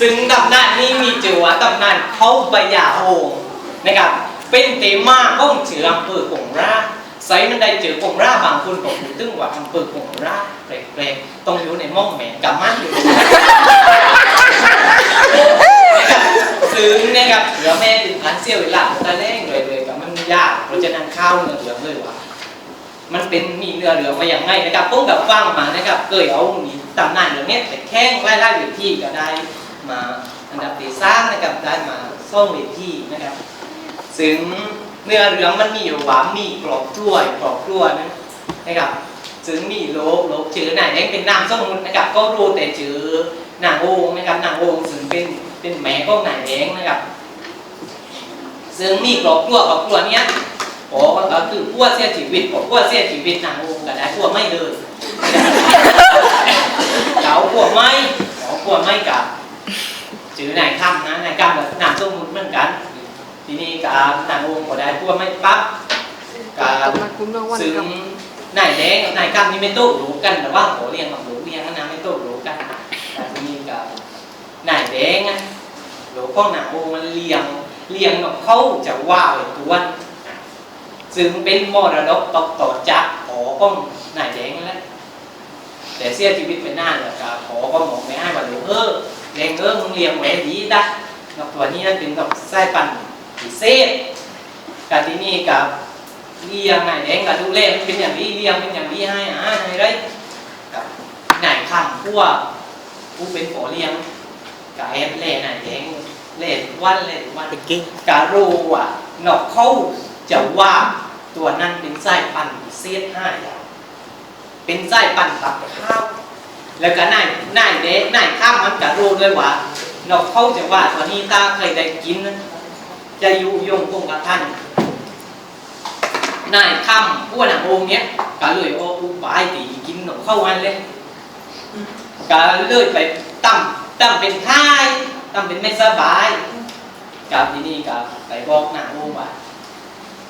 ซึ่งตำนานนี้มีชื่อว่าตำนานเขาปยาโฮงนะครับ เป็นเตมาของชื่ออำเภอกงราใส่มันได้เจอกงราบางคนก็พูดถึงว่าอำเภอกงราแปลกๆต้องอยู่ในม่องแหม่กับมันอยู่ซึ่งนะครับเหลือแม่ถึงพันเสี้ยวเวลาตะแรงเลยเลยกับมันยากเพราะฉะนั้นข้าวเนื้อเหลืองเลยว่า มันเป็นมีเนื้อเหลืองมาอย่างไงนะครับผมกับฟังมานะครับเคยเอามีตำนานเรื่องนี้แต่แข้งไล่ไล่เวทีก็ได้มาอันดับที่สามนะครับได้มาส่งเวทีนะครับ ซึ่งเนื้อเหลืองมันมีอยู่ว่ามีกรอบกล้วยกรอบกล้วยนะนะครับซึ่งมีโลกโลกชื่อไหนายแดงเป็นนามสมมุตินะครับ ก็รู้แต่ชื่อนางโองนะครับนางโองซึ่งเป็นเป็นแม่ของนายแดงนะครับ ซึ่งมีกรอบกล้วยกรอบกล้วยเนี้ย โอ้ก็คือพวกเสียชีวิตผมพวกเสียชีวิตนางองค์ก็ได้พวกไม่เลยเขาพวกไม่เขาพวกไม่กับจื่อนายคำนะนายคำกับนามสมมุติเหมือนกัน ทีนี้กับนางองค์ก็ได้พวกไม่ปั๊บกับกำลังคุ้มรางวัลซึ่งกับนายแดงกับนายคำนี่ไม่โต้รู้กันแต่ว่าขอเรียนกับหลวงเรียนนะไม่โต้รู้กันแต่ทีนี้กับนายแดงอะหลวงพ่อนางองค์มันเลี้ยงเลี้ยงกับเขาจะว่าไอ้ตัว ซึ่งเป็นมรดกตกต่อจากขอก็นายแดงนั่นแหละแต่เสียชีวิตไปนานแล้วก็ขอก็บอกไม่ให้ว่าเดี๋ยวเออแดงเออมึงเลี้ยงไว้ดีนะนกตัวนี้นั่นเป็นนกไส้ปันพิเศษกับที่นี่กับเลี้ยงนายแดงกับทุเล่มันเป็นอย่างนี้เลี้ยงเป็นอย่างนี้ให้อ่าให้ได้กับนายคำผู้ว่าผู้เป็นขอเลี้ยงกับแอบเล่นายแดงเล่นวันเล่นวันเป็นกิ้งการูอะนอกเขาจะว่า ตัวนั้นเป็นไส้ปั่นเสียดห้าอย่างเป็นไส้ปั่นตับข้าวแล้วก็นายนายเด็กนายข้ามมันการูด้วยว่านอกเข้าจะว่าตัวนี้ตาเคยได้กิน จะอยู่ยงคงกับท่านนายข้ามผู้หนังองเนี้ยก็เลยโอ้อุบายตีกินนกเข้าวันเลยก็เลยไปตั้มตั้มเป็นค่ายตั้มเป็นไม่สบายกับที่นี่กับไปบอกหน้าโรงว่า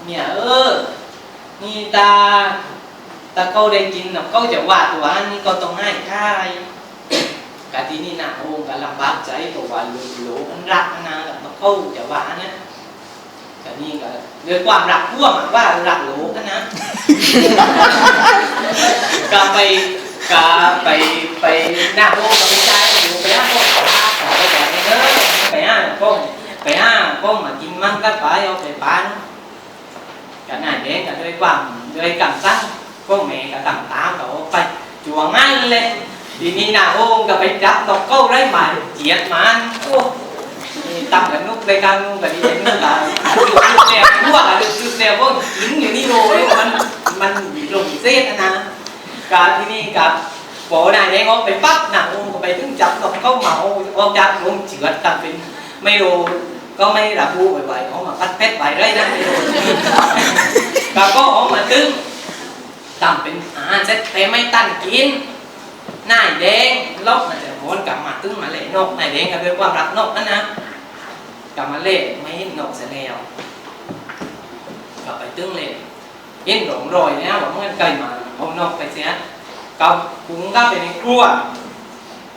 เนี่ยเออ นี่ตาตาเขาได้กินเนาะเขาจะว่าตัวนี้ก็ต้องให้ค่ายกับที่นี่หน้าโรงกับลำบากใจเพราะว่าลูกหลมันรักนะกับเขาจะว่านะกับนี่ก็ด้วยความรักพ่วงว่ารักโหลกันนะก็ไปก็ไปไปหน้าโรงกับไปใช้ไปหน้าโรงกับไปแต่ไม่เด้อไปหน้าโรงไปห้าก็มากินมันก็ไปเอาไปปาน cả này đến cả đôi quẳng đôi cảm giác có mẹ cả tầm tám cả ô phải chùa ngay lên thì ni nào ôm cả phải đắp đọc câu đấy mà chiết mà ăn ô tầm cái nút đây cao nút cả đi đến nút là được đẹp mua cả được được đẹp vô chín như đi đồ đấy mà mình mình bị lùng xếp nè cả thì ni cả bộ này để ngon phải bắt nào ôm phải đứng chặt đọc câu mà ôm ôm chặt luôn chữa tầm เป็นไม่รู้ ก็ไม่รับรู้บ่อยๆเขามาพัดเพชรไปได้นะไม่รู้ก็ก็เอามาตึ้งทำเป็นอาหารเสร็จแต่ไม่ตั้นกินนายแดงลบมันจะโอนกลับมาตึ้งมาเล่นนกนายแดงก็ด้วยความรักนกนั่นนะกลับมาเล่นไม่เห็นนกเสียแล้วกลับไปตึ้งเล่นเห็นหลงรอยแล้วว่ามันไกลมาเอานกไปเสียก็คุงก็ไปในครัว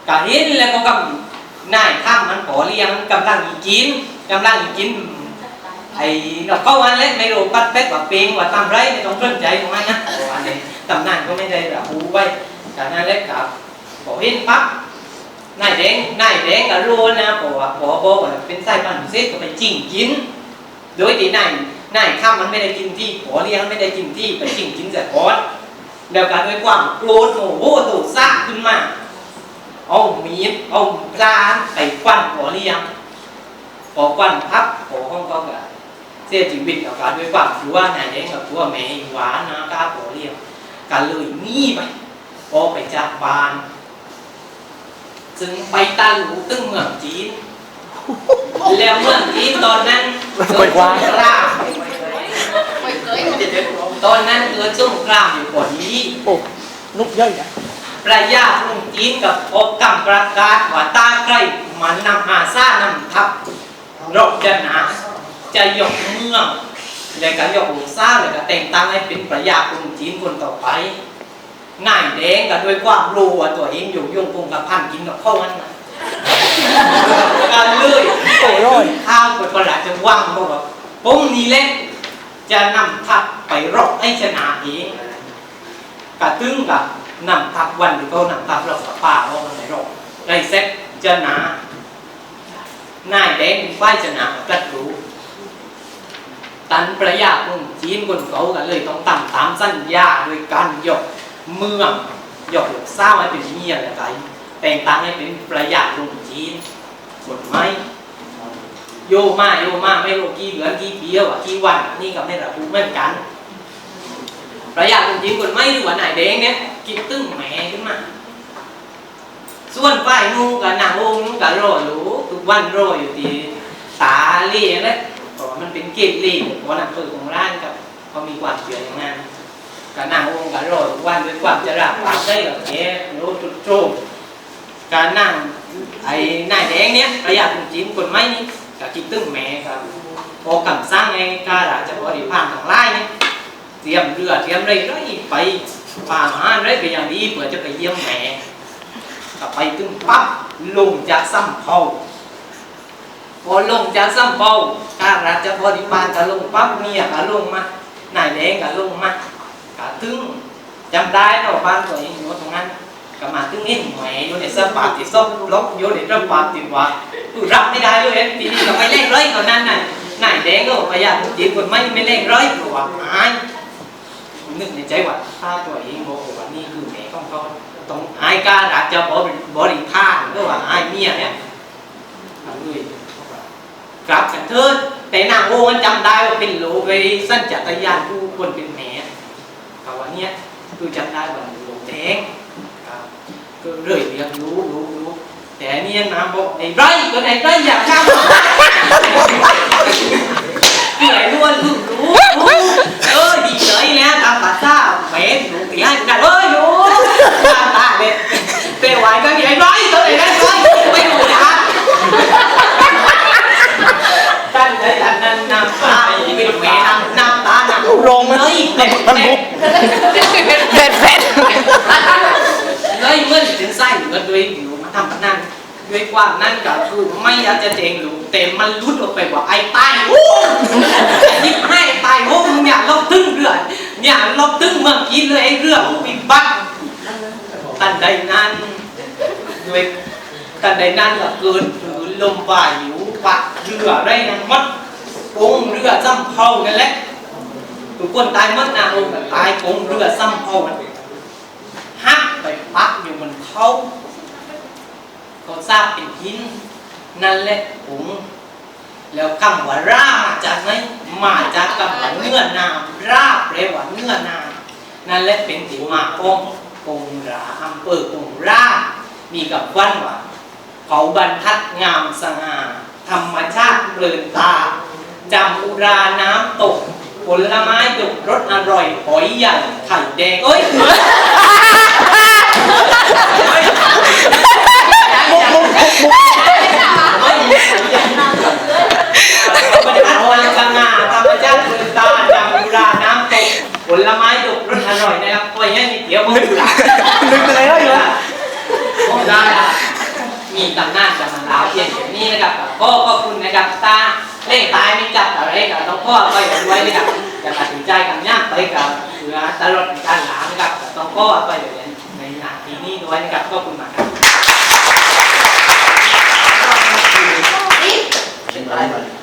ก็เห็นแล้วก็กำนายข้ามมันขอเลี้ยงกำลังกินกำลังกินไอ้ดอกก็วันเล็กไม่รู้ปัดเป็ดว่าเปงว่าทำไรไม่ต้องสนใจของมันนะอันนี้ตำนานก็ไม่ได้ระบุไว้แต่นายเล็กกับขอเห็นปั๊บนายแดงนายแดงก็รู้นะบอกว่าบอกบอกว่าเป็นไส้ปันพิเศษก็ไปจิ้งกิน โดยที่นายนายข้ามมันไม่ได้กินที่ขอเลี้ยงไม่ได้กินที่ไปจิ้งกินแต่ก่อนเดียวกันด้วยความโกรธโมโหตูดซ่าขึ้นมาเอามีดเอาปลาไปควันหัวเรียง พอควันพับหัวห้องก็กะเสียชีวิตกับการด้วยความถือว่านายแดงกับตัวแม่หวานนะกล้าหัวเรียงกันเลยหนีไปพอไปจากบ้านซึ่งไปตาหลูตึ้งเมืองจีนแล้วเมืองจีนตอนนั้นเกิดสงครามไม่เคยตอนนั้นเกิดสงคราอยู่ก่อนนี้โอ้นุกย่อยนะประยาทลุงจีนกับอบกำประกาศว่าตาใกล้มันนำอาซ่านำทัพ รบจะหนาจะยกเมืองแล้วก็ยกลูกสาวแล้วก็แต่งตั้งให้เป็นประยาลุงจีนคนต่อไปนายแดงก็ด้วยความรู้ว่าตัวเองอยู่ยงคงกับพันกินกับข้าวนั้นน่ะกันเลยข้าวไปประหลาดจะว่างบอกว่าผมนี่แหละจะนำทัพไปรบให้ชนะเองกระตึงกับนำทัพวันที่เขานำทัพเรากับป่าเขาในรบไอ้เซ็ตจะหนา หน้ายแดงป้ายชนะกัดรู้ตันประหยัดมุ่งจีนคนเขากันเลยต้องตั้งตามสัญญาโดยการยกเมืองยกสร้างให้เป็นเมียอะไรแต่งตั้งให้เป็นประหยัดลุงจีนกฎหมโยมาโยมาไม่รู้กี่เดือนกี่ปีแล้วอะกี่วันนี่ก็ไม่ระบุเหมือนกัน ประหยัดลุงจีนกฎหมายหรือว่านายแดงเนี่ยกินตึ้งแหม ส่วนฝ่ายนู้นกับนางองค์นู้นก็รออยู่ทุกวันรออยู่ที่ตาเลี่ยนะเพราะว่ามันเป็นเกตลีกเพรานักเปิดของร้านกับเขามีความเชื่ออย่างนั้นการนั่งองค์การรอทุกวันด้วยความจะรับความได้กับแกรู้จุดโจมการนั่งไอ้นายแดงเนี้ยประหยัดจริงคนไม่นี่กับคิดตึ้งแม่ครับพอกำสร้างไอ้การาจะบริพานของไร่เนี่ยเตรียมเรือเตรียมอะไรไรไปป่าหาไรไปอย่างนี้เพื่อจะไปเยี่ยมแม่ กลับไปตึ้งปั๊บลงจากซ้ำเผาพอลงจากซ้ำเบาข้าราชบริพารก็ลงปั๊บเมียก็ลงมานายแดงก็ลงมาก็ถึงจำได้เนาะบ้านตัวเองอยู่ตรงนั้นก็มาถึงนี่แหมอยู่ในสภาพที่ซบลบอยู่ในสภาพที่ว่าคือรับไม่ได้เลยทีนี้ก็ไปเล่นร้อยตอนนั้นน่ะนายแดงก็พยายามจีบคนไม่ไม่เล่นร้อยเพราะว่าอาย นึกในใจว่าถ้าตัวเองบอกว่านี่คือแม่ของเขาต้องอายการราชบริพารก็ว่าอายเมียเนี่ยเอาเลยกลับกันเถิดแต่นางโอมันจำได้ว่าเป็นโลไปสั้นจักรยานผู้คนเป็นแหม่กับวันเนี้ยคือจำได้ว่าโลแทงก็เรื่อยเรียนรู้รู้รู้แต่อันนี่นางบอกไอ้ไรก็ไอ้ไรอยากข้ามคือไอ้ล้วนรู้รู้รู้ แล้วตามภาษาแหม่หนูตีให้กันเอ้ยหนูตาตาเลยเปไหวก็มีไอ้ไรตัวไหนได้ไรไม่รู้นะท่านได้ท่านนั้นน้ำตาเป็นแม่นำน้ำตาน้ำโรงเลยเด็ดมันเด็บุดเผ็ดเผ็ดเลยเมื่อถึงไส้เหลือด้วยอยู่มาทำนั่นด้วยความนั่นก็คือไม่อยากจะเจงหลูแต่มันรุดออกไปว่าไอ้ตายโอ้ยิบให้ตายโอ้มึงอย่าลบทึ่งเรือด อย่าลบทึ่งเมื่อกินเลยไอ้เรื่องปิดบัตตันใดนั้นด้วยตันใดนั้นก็เกินถือลมพายุปัดเรือได้นะมัดกงเรือซ้ำเผานั่นแหละทุกคนตายหมดนะองค์ตายกงเรือซ้ำเผามันหักไปปักอยู่บนเขาเขาทราบเป็นหินนั่นแหละผม แล้วคำว่ารามาจากไหนมาจากคำว่าเนื้อนามราแปลว่าเนื้อนามนั่นแหละเป็นที่มาของกงราอำเภอกงรามีกับวันว่าเขาบรรทัดงามสง่าธรรมชาติเปลินตาจำอุราน้ำตกผลไม้ดกรสอร่อยหอยใหญ่ไข่แดงเอ้ยบุกบุกบุกบุก บรรทัดงามสง่าธรรมชาติเปลินตาจำอุราน้ำตกผลไม้ดกรสอร่อยนะครับก็ยังมีเตี๋ยวผมอยู่หลังลึกไปเลยเหรอผมได้ครับมีตำนานจำมันลาวเพียงอย่างนี้นะครับก็ขอบคุณนะครับตาเล่งตายไม่จับอะไรกับต้องพ่อไปด้วยนะครับอย่าตัดสินใจกันยากไปกับเรือตลอดการหลามนะครับต้องพ่อไปเดี๋ยวในหนักทีนี้ด้วยนะครับขอบคุณมากครับเป็นไร